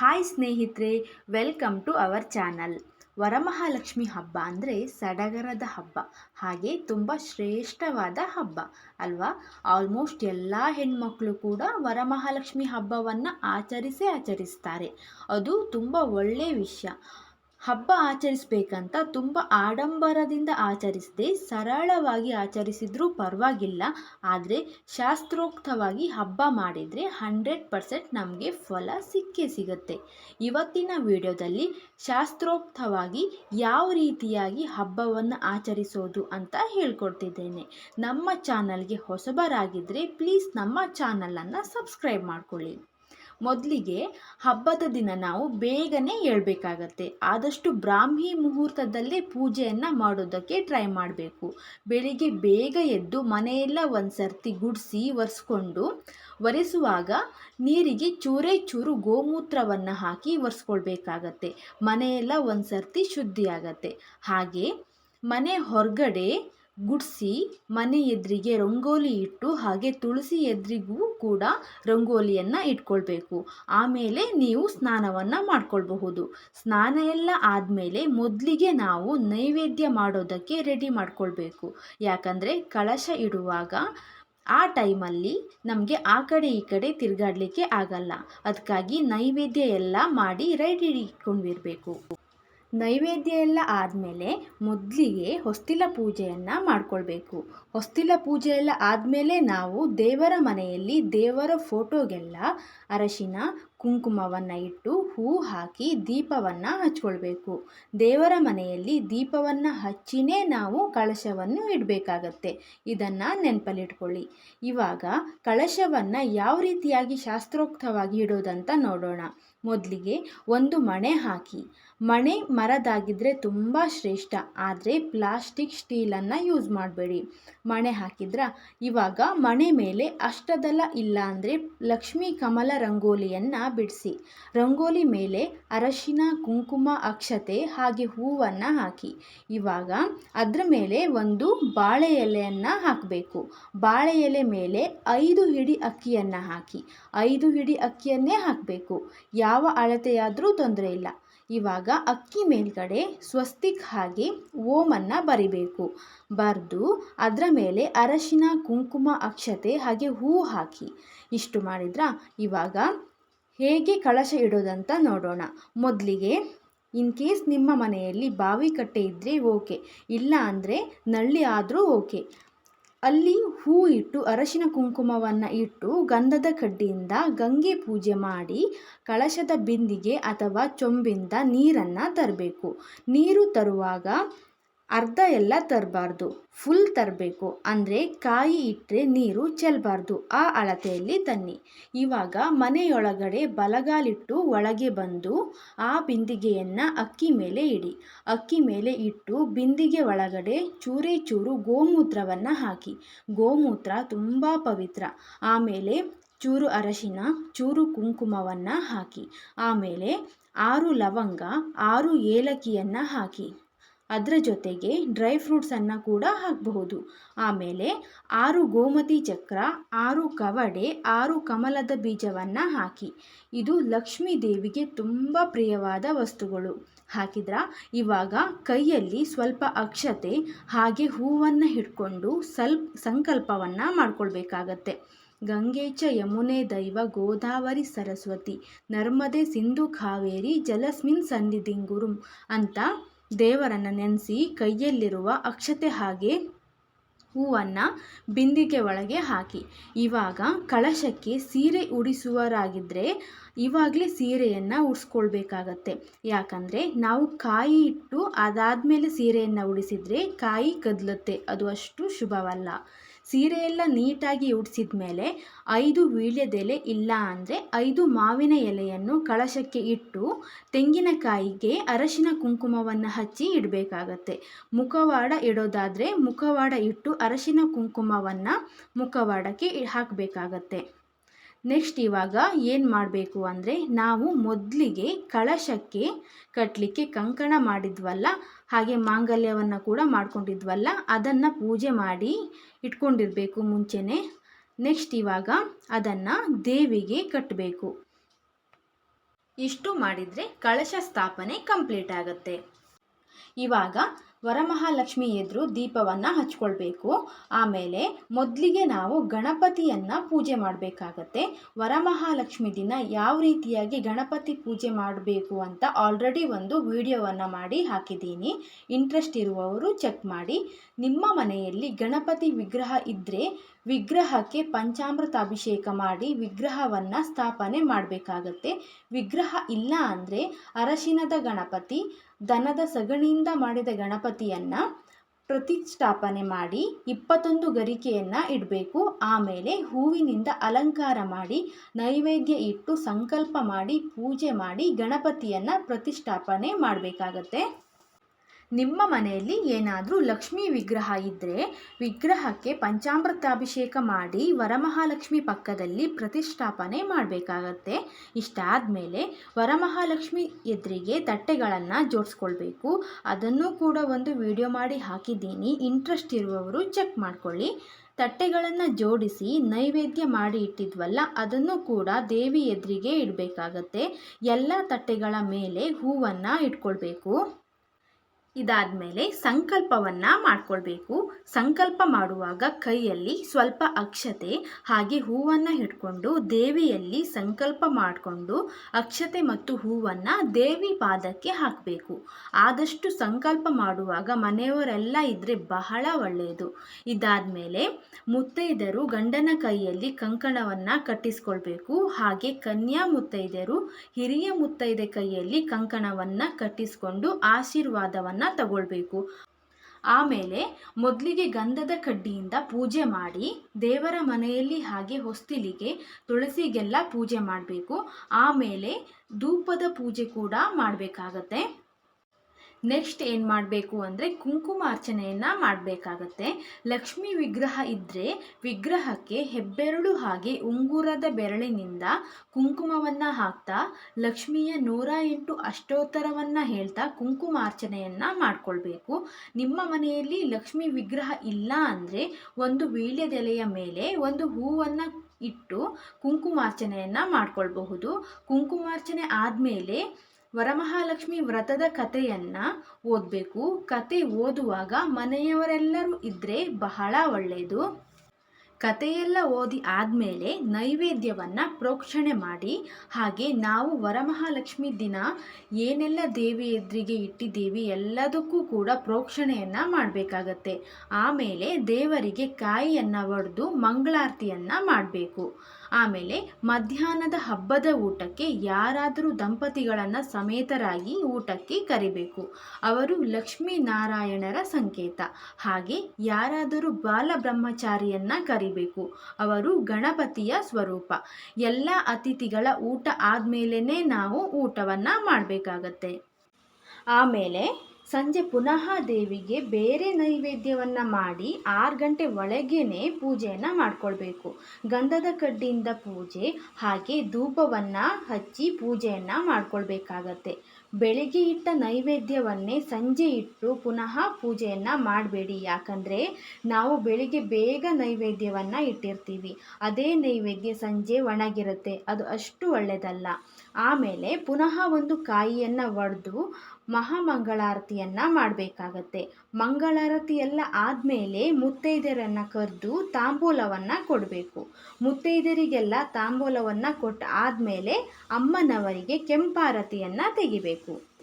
Hi ಸ್ನೇಹಿತರೆ, welcome to our channel. Varamahalakshmi ಹಬ್ಬ ಅಂದರೆ ಸಡಗರದ ಹಬ್ಬ. ಹಾಗೆ ತುಂಬ ಶ್ರೇಷ್ಠವಾದ ಹಬ್ಬ, ಅಲ್ವಾ? ಆಲ್ಮೋಸ್ಟ್ ಎಲ್ಲ ಹೆಣ್ಮಕ್ಳು ಕೂಡ ವರಮಹಾಲಕ್ಷ್ಮಿ ಹಬ್ಬವನ್ನು ಆಚರಿಸೇ ಆಚರಿಸ್ತಾರೆ. ಅದು ತುಂಬ ಒಳ್ಳೆಯ ವಿಷಯ. ಹಬ್ಬ ಆಚರಿಸಬೇಕಂತ ತುಂಬ ಆಡಂಬರದಿಂದ ಆಚರಿಸದೆ ಸರಳವಾಗಿ ಆಚರಿಸಿದರೂ ಪರವಾಗಿಲ್ಲ. ಆದರೆ ಶಾಸ್ತ್ರೋಕ್ತವಾಗಿ ಹಬ್ಬ ಮಾಡಿದರೆ ಹಂಡ್ರೆಡ್ ಪರ್ಸೆಂಟ್ ನಮಗೆ ಫಲ ಸಿಕ್ಕೇ ಸಿಗುತ್ತೆ. ಇವತ್ತಿನ ವಿಡಿಯೋದಲ್ಲಿ ಶಾಸ್ತ್ರೋಕ್ತವಾಗಿ ಯಾವ ರೀತಿಯಾಗಿ ಹಬ್ಬವನ್ನು ಆಚರಿಸೋದು ಅಂತ ಹೇಳ್ಕೊಡ್ತಿದ್ದೇನೆ. ನಮ್ಮ ಚಾನಲ್ಗೆ ಹೊಸಬರಾಗಿದ್ದರೆ ಪ್ಲೀಸ್ ನಮ್ಮ ಚಾನಲನ್ನು ಸಬ್ಸ್ಕ್ರೈಬ್ ಮಾಡ್ಕೊಳ್ಳಿ. ಮೊದಲಿಗೆ ಹಬ್ಬದ ದಿನ ನಾವು ಬೇಗನೆ ಏಳಬೇಕಾಗತ್ತೆ ಆದಷ್ಟು ಬ್ರಾಹ್ಮಿ ಮುಹೂರ್ತದಲ್ಲೇ ಪೂಜೆಯನ್ನು ಮಾಡೋದಕ್ಕೆ ಟ್ರೈ ಮಾಡಬೇಕು. ಬೆಳಿಗ್ಗೆ ಬೇಗ ಎದ್ದು ಮನೆಯೆಲ್ಲ ಒಂದು ಸರ್ತಿ ಗುಡಿಸಿ, ಒರೆಸ್ಕೊಂಡು ಒರೆಸುವಾಗ ನೀರಿಗೆ ಚೂರೇ ಚೂರು ಗೋಮೂತ್ರವನ್ನು ಹಾಕಿ ಒರೆಸ್ಕೊಳ್ಬೇಕಾಗತ್ತೆ. ಮನೆಯೆಲ್ಲ ಒಂದು ಸರ್ತಿ ಶುದ್ಧಿಯಾಗತ್ತೆ. ಹಾಗೆ ಮನೆ ಹೊರಗಡೆ ಗುಡಿಸಿ ಮನೆ ಎದುರಿಗೆ ರಂಗೋಲಿ ಇಟ್ಟು ಹಾಗೆ ತುಳಸಿ ಎದುರಿಗೂ ಕೂಡ ರಂಗೋಲಿಯನ್ನು ಇಟ್ಕೊಳ್ಬೇಕು. ಆಮೇಲೆ ನೀವು ಸ್ನಾನವನ್ನು ಮಾಡ್ಕೊಳ್ಬಹುದು. ಸ್ನಾನ ಎಲ್ಲ ಆದಮೇಲೆ ಮೊದಲಿಗೆ ನಾವು ನೈವೇದ್ಯ ಮಾಡೋದಕ್ಕೆ ರೆಡಿ ಮಾಡ್ಕೊಳ್ಬೇಕು. ಯಾಕಂದರೆ ಕಳಶ ಇಡುವಾಗ ಆ ಟೈಮಲ್ಲಿ ನಮಗೆ ಆ ಕಡೆ ಈ ಕಡೆ ತಿರುಗಾಡಲಿಕ್ಕೆ ಆಗಲ್ಲ. ಅದಕ್ಕಾಗಿ ನೈವೇದ್ಯ ಎಲ್ಲ ಮಾಡಿ ರೆಡಿ ಇಟ್ಕೊಂಡಿರಬೇಕು. ನೈವೇದ್ಯ ಎಲ್ಲ ಆದಮೇಲೆ ಮೊದಲಿಗೆ ಹೊಸ್ತಿಲ ಪೂಜೆಯನ್ನು ಮಾಡಿಕೊಳ್ಬೇಕು. ಹೊಸ್ತಿಲ ಪೂಜೆ ಎಲ್ಲ ಆದಮೇಲೆ ನಾವು ದೇವರ ಮನೆಯಲ್ಲಿ ದೇವರ ಫೋಟೋಗೆಲ್ಲ ಅರಶಿನ ಕುಂಕುಮವನ್ನು ಇಟ್ಟು ಹೂ ಹಾಕಿ ದೀಪವನ್ನು ಹಚ್ಕೊಳ್ಬೇಕು. ದೇವರ ಮನೆಯಲ್ಲಿ ದೀಪವನ್ನು ಹಚ್ಚಿನೇ ನಾವು ಕಳಶವನ್ನು ಇಡಬೇಕಾಗತ್ತೆ. ಇದನ್ನು ನೆನಪಲ್ಲಿಟ್ಕೊಳ್ಳಿ. ಇವಾಗ ಕಳಶವನ್ನು ಯಾವ ರೀತಿಯಾಗಿ ಶಾಸ್ತ್ರೋಕ್ತವಾಗಿ ಇಡೋದಂತ ನೋಡೋಣ. ಮೊದಲಿಗೆ ಒಂದು ಮಣೆ ಹಾಕಿ. ಮಣೆ ಮರದಾಗಿದ್ದರೆ ತುಂಬ ಶ್ರೇಷ್ಠ. ಆದರೆ ಪ್ಲಾಸ್ಟಿಕ್ ಸ್ಟೀಲನ್ನು ಯೂಸ್ ಮಾಡಬೇಡಿ. ಮಣೆ ಹಾಕಿದ್ರ ಇವಾಗ ಮಣೆ ಮೇಲೆ ಅಷ್ಟದಲ್ಲ ಇಲ್ಲ ಅಂದರೆ ಲಕ್ಷ್ಮೀ ಕಮಲ ರಂಗೋಲಿಯನ್ನು ಬಿಡಿಸಿ. ರಂಗೋಲಿ ಮೇಲೆ ಅರಶಿನ, ಕುಂಕುಮ, ಅಕ್ಷತೆ ಹಾಗೆ ಹೂವನ್ನು ಹಾಕಿ. ಇವಾಗ ಅದರ ಮೇಲೆ ಒಂದು ಬಾಳೆ ಎಲೆಯನ್ನು ಹಾಕಬೇಕು. ಬಾಳೆ ಎಲೆ ಮೇಲೆ ಐದು ಹಿಡಿ ಅಕ್ಕಿಯನ್ನು ಹಾಕಿ. ಐದು ಹಿಡಿ ಅಕ್ಕಿಯನ್ನೇ ಹಾಕಬೇಕು. ಯಾವ ಅಳತೆಯಾದರೂ ತೊಂದರೆ ಇಲ್ಲ. ಇವಾಗ ಅಕ್ಕಿ ಮೇಲ್ಗಡೆ ಸ್ವಸ್ತಿಕ್ ಹಾಗೆ ಓಮನ್ನು ಬರಿಬೇಕು. ಬರೆದು ಅದರ ಮೇಲೆ ಅರಶಿನ, ಕುಂಕುಮ, ಅಕ್ಷತೆ ಹಾಗೆ ಹೂ ಹಾಕಿ. ಇಷ್ಟು ಮಾಡಿದ್ರ? ಇವಾಗ ಹೇಗೆ ಕಳಶ ಇಡೋದಂತ ನೋಡೋಣ. ಮೊದಲಿಗೆ, ಇನ್ ಕೇಸ್ ನಿಮ್ಮ ಮನೆಯಲ್ಲಿ ಬಾವಿ ಕಟ್ಟೆ ಇದ್ದರೆ ಓಕೆ, ಇಲ್ಲ ಅಂದರೆ ನಳ್ಳಿ ಆದರೂ ಓಕೆ. ಅಲ್ಲಿ ಹೂ ಇಟ್ಟು ಅರಶಿನ ಕುಂಕುಮವನ್ನು ಇಟ್ಟು ಗಂಧದ ಕಡ್ಡಿಯಿಂದ ಗಂಗೆ ಪೂಜೆ ಮಾಡಿ ಕಳಶದ ಬಿಂದಿಗೆ ಅಥವಾ ಚೊಂಬಿಂದ ನೀರನ್ನು ತರಬೇಕು. ನೀರು ತರುವಾಗ ಅರ್ಧ ಎಲ್ಲ ತರಬಾರ್ದು. ಫುಲ್ ತರಬೇಕು. ಅಂದರೆ ಕಾಯಿ ಇಟ್ಟರೆ ನೀರು ಚೆಲ್ಲಬಾರ್ದು ಆ ಅಳತೆಯಲ್ಲಿ ತನ್ನಿ. ಇವಾಗ ಮನೆಯೊಳಗಡೆ ಬಲಗಾಲಿಟ್ಟು ಒಳಗೆ ಬಂದು ಆ ಬಿಂದಿಗೆಯನ್ನು ಅಕ್ಕಿ ಮೇಲೆ ಇಡಿ. ಅಕ್ಕಿ ಮೇಲೆ ಇಟ್ಟು ಬಿಂದಿಗೆ ಒಳಗಡೆ ಚೂರೇ ಚೂರು ಗೋಮೂತ್ರವನ್ನು ಹಾಕಿ. ಗೋಮೂತ್ರ ತುಂಬ ಪವಿತ್ರ. ಆಮೇಲೆ ಚೂರು ಅರಶಿನ, ಚೂರು ಕುಂಕುಮವನ್ನು ಹಾಕಿ. ಆಮೇಲೆ ಆರು ಲವಂಗ, ಆರು ಏಲಕ್ಕಿಯನ್ನು ಹಾಕಿ. ಅದರ ಜೊತೆಗೆ ಡ್ರೈ ಫ್ರೂಟ್ಸನ್ನು ಕೂಡ ಹಾಕಬಹುದು. ಆಮೇಲೆ ಆರು ಗೋಮತಿ ಚಕ್ರ, ಆರು ಕವಡೆ, ಆರು ಕಮಲದ ಬೀಜವನ್ನು ಹಾಕಿ. ಇದು ಲಕ್ಷ್ಮೀ ದೇವಿಗೆ ತುಂಬ ಪ್ರಿಯವಾದ ವಸ್ತುಗಳು. ಹಾಕಿದ್ರ ಇವಾಗ ಕೈಯಲ್ಲಿ ಸ್ವಲ್ಪ ಅಕ್ಷತೆ, ಹಾಗೆ ಹೂವನ್ನು ಹಿಡ್ಕೊಂಡು ಸ್ವಲ್ಪ ಸಂಕಲ್ಪವನ್ನು ಮಾಡ್ಕೊಳ್ಬೇಕಾಗತ್ತೆ. ಗಂಗೇಚ ಯಮುನೆ ದೈವ ಗೋದಾವರಿ ಸರಸ್ವತಿ, ನರ್ಮದೆ ಸಿಂಧು ಕಾವೇರಿ ಜಲಸ್ಮಿನ್ ಸನ್ನಿಧಿಂಗುರುಂ ಅಂತ ದೇವರನ್ನು ನೆನೆಸಿ ಕೈಯಲ್ಲಿರುವ ಅಕ್ಷತೆ ಹಾಗೆ ಹೂವನ್ನು ಬಿಂದಿಗೆ ಒಳಗೆ ಹಾಕಿ. ಇವಾಗ ಕಳಶಕ್ಕೆ ಸೀರೆ ಉಡಿಸುವರಾಗಿದ್ದರೆ ಇವಾಗಲೇ ಸೀರೆಯನ್ನು ಉಡಿಸ್ಕೊಳ್ಬೇಕಾಗತ್ತೆ. ಯಾಕಂದರೆ ನಾವು ಕಾಯಿ ಇಟ್ಟು ಅದಾದಮೇಲೆ ಸೀರೆಯನ್ನು ಉಡಿಸಿದರೆ ಕಾಯಿ ಕದಲುತ್ತೆ. ಅದು ಅಷ್ಟು ಶುಭವಲ್ಲ. ಸೀರೆ ಎಲ್ಲ ನೀಟಾಗಿ ಉಡಿಸಿದ ಮೇಲೆ ಐದು ವೀಳ್ಯದೆಲೆ ಇಲ್ಲ ಅಂದರೆ ಐದು ಮಾವಿನ ಎಲೆಯನ್ನು ಕಳಶಕ್ಕೆ ಇಟ್ಟು ತೆಂಗಿನಕಾಯಿಗೆ ಅರಶಿನ ಕುಂಕುಮವನ್ನು ಹಚ್ಚಿ ಇಡಬೇಕಾಗತ್ತೆ. ಮುಖವಾಡ ಇಡೋದಾದರೆ ಮುಖವಾಡ ಇಟ್ಟು ಅರಶಿನ ಕುಂಕುಮವನ್ನು ಮುಖವಾಡಕ್ಕೆ ಹಾಕಬೇಕಾಗತ್ತೆ. ನೆಕ್ಸ್ಟ್ ಇವಾಗ ಏನು ಮಾಡಬೇಕು ಅಂದರೆ ನಾವು ಮೊದಲಿಗೆ ಕಳಶಕ್ಕೆ ಕಟ್ಟಲಿಕ್ಕೆ ಕಂಕಣ ಮಾಡಿದ್ವಲ್ಲ, ಹಾಗೆ ಮಾಂಗಲ್ಯವನ್ನು ಕೂಡ ಮಾಡ್ಕೊಂಡಿದ್ವಲ್ಲ, ಅದನ್ನು ಪೂಜೆ ಮಾಡಿ ಇಟ್ಕೊಂಡಿರಬೇಕು ಮುಂಚೆನೆ. ನೆಕ್ಸ್ಟ್ ಇವಾಗ ಅದನ್ನು ದೇವಿಗೆ ಕಟ್ಟಬೇಕು ಇಷ್ಟು ಮಾಡಿದರೆ ಕಳಶ ಸ್ಥಾಪನೆ ಕಂಪ್ಲೀಟ್ ಆಗುತ್ತೆ. ಇವಾಗ ವರಮಹಾಲಕ್ಷ್ಮಿ ಎದುರು ದೀಪವನ್ನು ಹಚ್ಕೊಳ್ಬೇಕು. ಆಮೇಲೆ ಮೊದಲಿಗೆ ನಾವು ಗಣಪತಿಯನ್ನು ಪೂಜೆ ಮಾಡಬೇಕಾಗತ್ತೆ. ವರಮಹಾಲಕ್ಷ್ಮಿ ದಿನ ಯಾವ ರೀತಿಯಾಗಿ ಗಣಪತಿ ಪೂಜೆ ಮಾಡಬೇಕು ಅಂತ ಆಲ್ರೆಡಿ ಒಂದು ವಿಡಿಯೋವನ್ನು ಮಾಡಿ ಹಾಕಿದ್ದೀನಿ. ಇಂಟ್ರೆಸ್ಟ್ ಇರುವವರು ಚೆಕ್ ಮಾಡಿ. ನಿಮ್ಮ ಮನೆಯಲ್ಲಿ ಗಣಪತಿ ವಿಗ್ರಹ ಇದ್ದರೆ ವಿಗ್ರಹಕ್ಕೆ ಪಂಚಾಮೃತ ಅಭಿಷೇಕ ಮಾಡಿ ವಿಗ್ರಹವನ್ನು ಸ್ಥಾಪನೆ ಮಾಡಬೇಕಾಗತ್ತೆ. ವಿಗ್ರಹ ಇಲ್ಲ ಅಂದರೆ ಅರಶಿನದ ಗಣಪತಿ, ದನದ ಸಗಣಿಯಿಂದ ಮಾಡಿದ ಗಣಪತಿಯನ್ನು ಪ್ರತಿಷ್ಠಾಪನೆ ಮಾಡಿ ಇಪ್ಪತ್ತೊಂದು ಗರಿಕೆಯನ್ನು ಇಡಬೇಕು. ಆಮೇಲೆ ಹೂವಿನಿಂದ ಅಲಂಕಾರ ಮಾಡಿ ನೈವೇದ್ಯ ಇಟ್ಟು ಸಂಕಲ್ಪ ಮಾಡಿ ಪೂಜೆ ಮಾಡಿ ಗಣಪತಿಯನ್ನು ಪ್ರತಿಷ್ಠಾಪನೆ ಮಾಡಬೇಕಾಗತ್ತೆ. ನಿಮ್ಮ ಮನೆಯಲ್ಲಿ ಏನಾದರೂ ಲಕ್ಷ್ಮಿ ವಿಗ್ರಹ ಇದ್ದರೆ ವಿಗ್ರಹಕ್ಕೆ ಪಂಚಾಮೃತಾಭಿಷೇಕ ಮಾಡಿ ವರಮಹಾಲಕ್ಷ್ಮಿ ಪಕ್ಕದಲ್ಲಿ ಪ್ರತಿಷ್ಠಾಪನೆ ಮಾಡಬೇಕಾಗತ್ತೆ. ಇಷ್ಟಾದ ಮೇಲೆ ವರಮಹಾಲಕ್ಷ್ಮಿ ಎದುರಿಗೆ ತಟ್ಟೆಗಳನ್ನು ಜೋಡಿಸ್ಕೊಳ್ಬೇಕು. ಅದನ್ನು ಕೂಡ ಒಂದು ವಿಡಿಯೋ ಮಾಡಿ ಹಾಕಿದ್ದೀನಿ. ಇಂಟ್ರೆಸ್ಟ್ ಇರುವವರು ಚೆಕ್ ಮಾಡ್ಕೊಳ್ಳಿ. ತಟ್ಟೆಗಳನ್ನು ಜೋಡಿಸಿ ನೈವೇದ್ಯ ಮಾಡಿ ಇಟ್ಟಿದ್ವಲ್ಲ, ಅದನ್ನು ಕೂಡ ದೇವಿ ಎದುರಿಗೆ ಇಡಬೇಕಾಗತ್ತೆ. ಎಲ್ಲ ತಟ್ಟೆಗಳ ಮೇಲೆ ಹೂವನ್ನು ಇಟ್ಕೊಳ್ಬೇಕು. ಇದಾದಮೇಲೆ ಸಂಕಲ್ಪವನ್ನು ಮಾಡಿಕೊಳ್ಬೇಕು. ಸಂಕಲ್ಪ ಮಾಡುವಾಗ ಕೈಯಲ್ಲಿ ಸ್ವಲ್ಪ ಅಕ್ಷತೆ, ಹಾಗೆ ಹೂವನ್ನು ಹಿಡ್ಕೊಂಡು ದೇವಿಯಲ್ಲಿ ಸಂಕಲ್ಪ ಮಾಡಿಕೊಂಡು ಅಕ್ಷತೆ ಮತ್ತು ಹೂವನ್ನು ದೇವಿ ಪಾದಕ್ಕೆ ಹಾಕಬೇಕು. ಆದಷ್ಟು ಸಂಕಲ್ಪ ಮಾಡುವಾಗ ಮನೆಯವರೆಲ್ಲ ಇದ್ದರೆ ಬಹಳ ಒಳ್ಳೆಯದು ಇದಾದ ಮೇಲೆ ಮುತ್ತೈದರು ಗಂಡನ ಕೈಯಲ್ಲಿ ಕಂಕಣವನ್ನು ಕಟ್ಟಿಸ್ಕೊಳ್ಬೇಕು. ಹಾಗೆ ಕನ್ಯಾ ಮುತ್ತೈದರು ಹಿರಿಯ ಮುತ್ತೈದೆ ಕೈಯಲ್ಲಿ ಕಂಕಣವನ್ನು ಕಟ್ಟಿಸ್ಕೊಂಡು ಆಶೀರ್ವಾದವನ್ನು ತಗೊಳ್ಬೇಕು. ಆಮೇಲೆ ಮೊದಲಿಗೆ ಗಂಧದ ಕಡ್ಡಿಯಿಂದ ಪೂಜೆ ಮಾಡಿ ದೇವರ ಮನೆಯಲ್ಲಿ ಹಾಗೆ ಹೊಸ್ತಿಲಿಗೆ ತುಳಸಿಗೆಲ್ಲ ಪೂಜೆ ಮಾಡಬೇಕು. ಆಮೇಲೆ ಧೂಪದ ಪೂಜೆ ಕೂಡ ಮಾಡಬೇಕಾಗತ್ತೆ. ನೆಕ್ಸ್ಟ್ ಏನು ಮಾಡಬೇಕು ಅಂದರೆ ಕುಂಕುಮಾರ್ಚನೆಯನ್ನು ಮಾಡಬೇಕಾಗತ್ತೆ. ಲಕ್ಷ್ಮಿ ವಿಗ್ರಹ ಇದ್ದರೆ ವಿಗ್ರಹಕ್ಕೆ ಹೆಬ್ಬೆರಳು ಹಾಗೆ ಉಂಗುರದ ಬೆರಳಿನಿಂದ ಕುಂಕುಮವನ್ನು ಹಾಕ್ತಾ ಲಕ್ಷ್ಮಿಯ ನೂರ ಎಂಟು ಅಷ್ಟೋತ್ತರವನ್ನು ಹೇಳ್ತಾ ಕುಂಕುಮಾರ್ಚನೆಯನ್ನು ಮಾಡಿಕೊಳ್ಬೇಕು. ನಿಮ್ಮ ಮನೆಯಲ್ಲಿ ಲಕ್ಷ್ಮಿ ವಿಗ್ರಹ ಇಲ್ಲ ಅಂದರೆ ಒಂದು ವೀಳ್ಯದೆಲೆಯ ಮೇಲೆ ಒಂದು ಹೂವನ್ನು ಇಟ್ಟು ಕುಂಕುಮಾರ್ಚನೆಯನ್ನು ಮಾಡಿಕೊಳ್ಬಹುದು. ಕುಂಕುಮಾರ್ಚನೆ ಆದಮೇಲೆ ವರಮಹಾಲಕ್ಷ್ಮಿ ವ್ರತದ ಕಥೆಯನ್ನು ಓದಬೇಕು. ಕತೆ ಓದುವಾಗ ಮನೆಯವರೆಲ್ಲರೂ ಇದ್ದರೆ ಬಹಳ ಒಳ್ಳೆಯದು ಕಥೆಯೆಲ್ಲ ಓದಿ ಆದಮೇಲೆ ನೈವೇದ್ಯವನ್ನು ಪ್ರೋಕ್ಷಣೆ ಮಾಡಿ. ಹಾಗೆ ನಾವು ವರಮಹಾಲಕ್ಷ್ಮಿ ದಿನ ಏನೆಲ್ಲ ದೇವಿ ಎದುರಿಗೆ ಇಟ್ಟಿದ್ದೀವಿ ಎಲ್ಲದಕ್ಕೂ ಕೂಡ ಪ್ರೋಕ್ಷಣೆಯನ್ನು ಮಾಡಬೇಕಾಗತ್ತೆ. ಆಮೇಲೆ ದೇವರಿಗೆ ಕಾಯಿಯನ್ನು ಒಡೆದು ಮಂಗಳಾರತಿಯನ್ನು ಮಾಡಬೇಕು. ಆಮೇಲೆ ಮಧ್ಯಾಹ್ನದ ಹಬ್ಬದ ಊಟಕ್ಕೆ ಯಾರಾದರೂ ದಂಪತಿಗಳನ್ನು ಸಮೇತರಾಗಿ ಊಟಕ್ಕೆ ಕರಿಬೇಕು. ಅವರು ಲಕ್ಷ್ಮೀನಾರಾಯಣರ ಸಂಕೇತ. ಹಾಗೆ ಯಾರಾದರೂ ಬಾಲಬ್ರಹ್ಮಚಾರಿಯನ್ನು ಕರಿಬೇಕು. ಅವರು ಗಣಪತಿಯ ಸ್ವರೂಪ. ಎಲ್ಲ ಅತಿಥಿಗಳ ಊಟ ಆದಮೇಲೇ ನಾವು ಊಟವನ್ನು ಮಾಡಬೇಕಾಗತ್ತೆ. ಆಮೇಲೆ ಸಂಜೆ ಪುನಃ ದೇವಿಗೆ ಬೇರೆ ನೈವೇದ್ಯವನ್ನು ಮಾಡಿ ಆರು ಗಂಟೆ ಒಳಗೇನೆ ಪೂಜೆಯನ್ನು ಮಾಡಿಕೊಳ್ಬೇಕು. ಗಂಧದ ಕಡ್ಡಿಯಿಂದ ಪೂಜೆ, ಹಾಗೆ ಧೂಪವನ್ನು ಹಚ್ಚಿ ಪೂಜೆಯನ್ನು ಮಾಡಿಕೊಳ್ಬೇಕಾಗತ್ತೆ. ಬೆಳಿಗ್ಗೆ ಇಟ್ಟ ನೈವೇದ್ಯವನ್ನೇ ಸಂಜೆ ಇಟ್ಟು ಪುನಃ ಪೂಜೆಯನ್ನು ಮಾಡಬೇಡಿ. ಯಾಕಂದರೆ ನಾವು ಬೆಳಿಗ್ಗೆ ಬೇಗ ನೈವೇದ್ಯವನ್ನು ಇಟ್ಟಿರ್ತೀವಿ. ಅದೇ ನೈವೇದ್ಯ ಸಂಜೆ ಒಣಗಿರುತ್ತೆ. ಅದು ಅಷ್ಟು ಒಳ್ಳೆಯದಲ್ಲ ಆಮೇಲೆ ಪುನಃ ಒಂದು ಕಾಯಿಯನ್ನು ಒಡೆದು ಮಹಾಮಂಗಳಾರತಿಯನ್ನು ಮಾಡಬೇಕಾಗತ್ತೆ. ಮಂಗಳಾರತಿ ಎಲ್ಲ ಆದಮೇಲೆ ಮುತ್ತೈದೆಯರನ್ನು ಕರೆದು ತಾಂಬೂಲವನ್ನು ಕೊಡಬೇಕು. ಮುತ್ತೈದೆಯರಿಗೆಲ್ಲ ತಾಂಬೂಲವನ್ನು ಕೊಟ್ಟು ಆದಮೇಲೆ ಅಮ್ಮನವರಿಗೆ ಕೆಂಪಾರತಿಯನ್ನು ತೆಗಿಬೇಕು.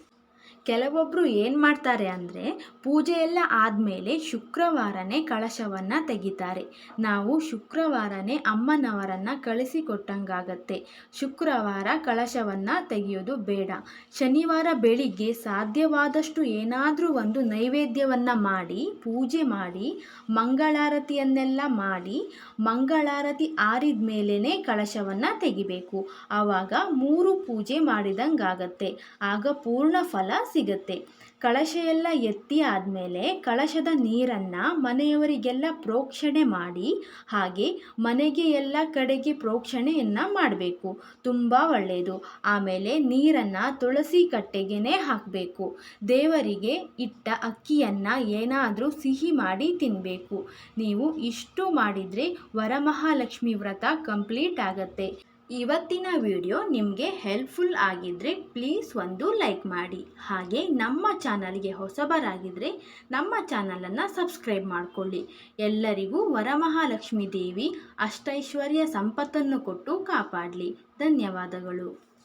ಕೆಲವೊಬ್ಬರು ಏನು ಮಾಡ್ತಾರೆ ಅಂದರೆ ಪೂಜೆ ಎಲ್ಲ ಆದಮೇಲೆ ಶುಕ್ರವಾರನೇ ಕಳಶವನ್ನು ತೆಗಿತಾರೆ. ನಾವು ಶುಕ್ರವಾರನೇ ಅಮ್ಮನವರನ್ನು ಕಳಿಸಿಕೊಟ್ಟಂಗಾಗತ್ತೆ ಶುಕ್ರವಾರ ಕಳಶವನ್ನು ತೆಗೆಯೋದು ಬೇಡ. ಶನಿವಾರ ಬೆಳಿಗ್ಗೆ ಸಾಧ್ಯವಾದಷ್ಟು ಏನಾದರೂ ಒಂದು ನೈವೇದ್ಯವನ್ನು ಮಾಡಿ, ಪೂಜೆ ಮಾಡಿ, ಮಂಗಳಾರತಿಯನ್ನೆಲ್ಲ ಮಾಡಿ, ಮಂಗಳಾರತಿ ಆರಿದ ಮೇಲೇ ಕಳಶವನ್ನು ತೆಗಿಬೇಕು. ಆವಾಗ ಮೂರು ಪೂಜೆ ಮಾಡಿದಂಗಾಗತ್ತೆ. ಆಗ ಪೂರ್ಣ ಫಲ ಸಿಗುತ್ತೆ. ಕಳಶ ಎಲ್ಲ ಎತ್ತಿ ಆದಮೇಲೆ ಕಳಶದ ನೀರನ್ನು ಮನೆಯವರಿಗೆಲ್ಲ ಪ್ರೋಕ್ಷಣೆ ಮಾಡಿ, ಹಾಗೆ ಮನೆಗೆ ಎಲ್ಲ ಕಡೆಗೆ ಪ್ರೋಕ್ಷಣೆಯನ್ನು ಮಾಡಬೇಕು. ತುಂಬ ಒಳ್ಳೆಯದು ಆಮೇಲೆ ನೀರನ್ನು ತುಳಸಿ ಕಟ್ಟೆಗೇ ಹಾಕಬೇಕು. ದೇವರಿಗೆ ಇಟ್ಟ ಅಕ್ಕಿಯನ್ನು ಏನಾದರೂ ಸಿಹಿ ಮಾಡಿ ತಿನ್ನಬೇಕು ನೀವು ಇಷ್ಟು ಮಾಡಿದರೆ ವರಮಹಾಲಕ್ಷ್ಮಿ ವ್ರತ ಕಂಪ್ಲೀಟ್ ಆಗತ್ತೆ. ಇವತ್ತಿನ ವಿಡಿಯೋ ನಿಮಗೆ ಹೆಲ್ಪ್ಫುಲ್ ಆಗಿದ್ದರೆ ಪ್ಲೀಸ್ ಒಂದು ಲೈಕ್ ಮಾಡಿ. ಹಾಗೆ ನಮ್ಮ ಚಾನಲ್ಗೆ ಹೊಸಬರಾಗಿದ್ದರೆ ನಮ್ಮ ಚಾನಲನ್ನು ಸಬ್ಸ್ಕ್ರೈಬ್ ಮಾಡಿಕೊಳ್ಳಿ. ಎಲ್ಲರಿಗೂ ವರಮಹಾಲಕ್ಷ್ಮಿ ದೇವಿ ಅಷ್ಟೈಶ್ವರ್ಯ ಸಂಪತ್ತನ್ನು ಕೊಟ್ಟು ಕಾಪಾಡಲಿ. ಧನ್ಯವಾದಗಳು.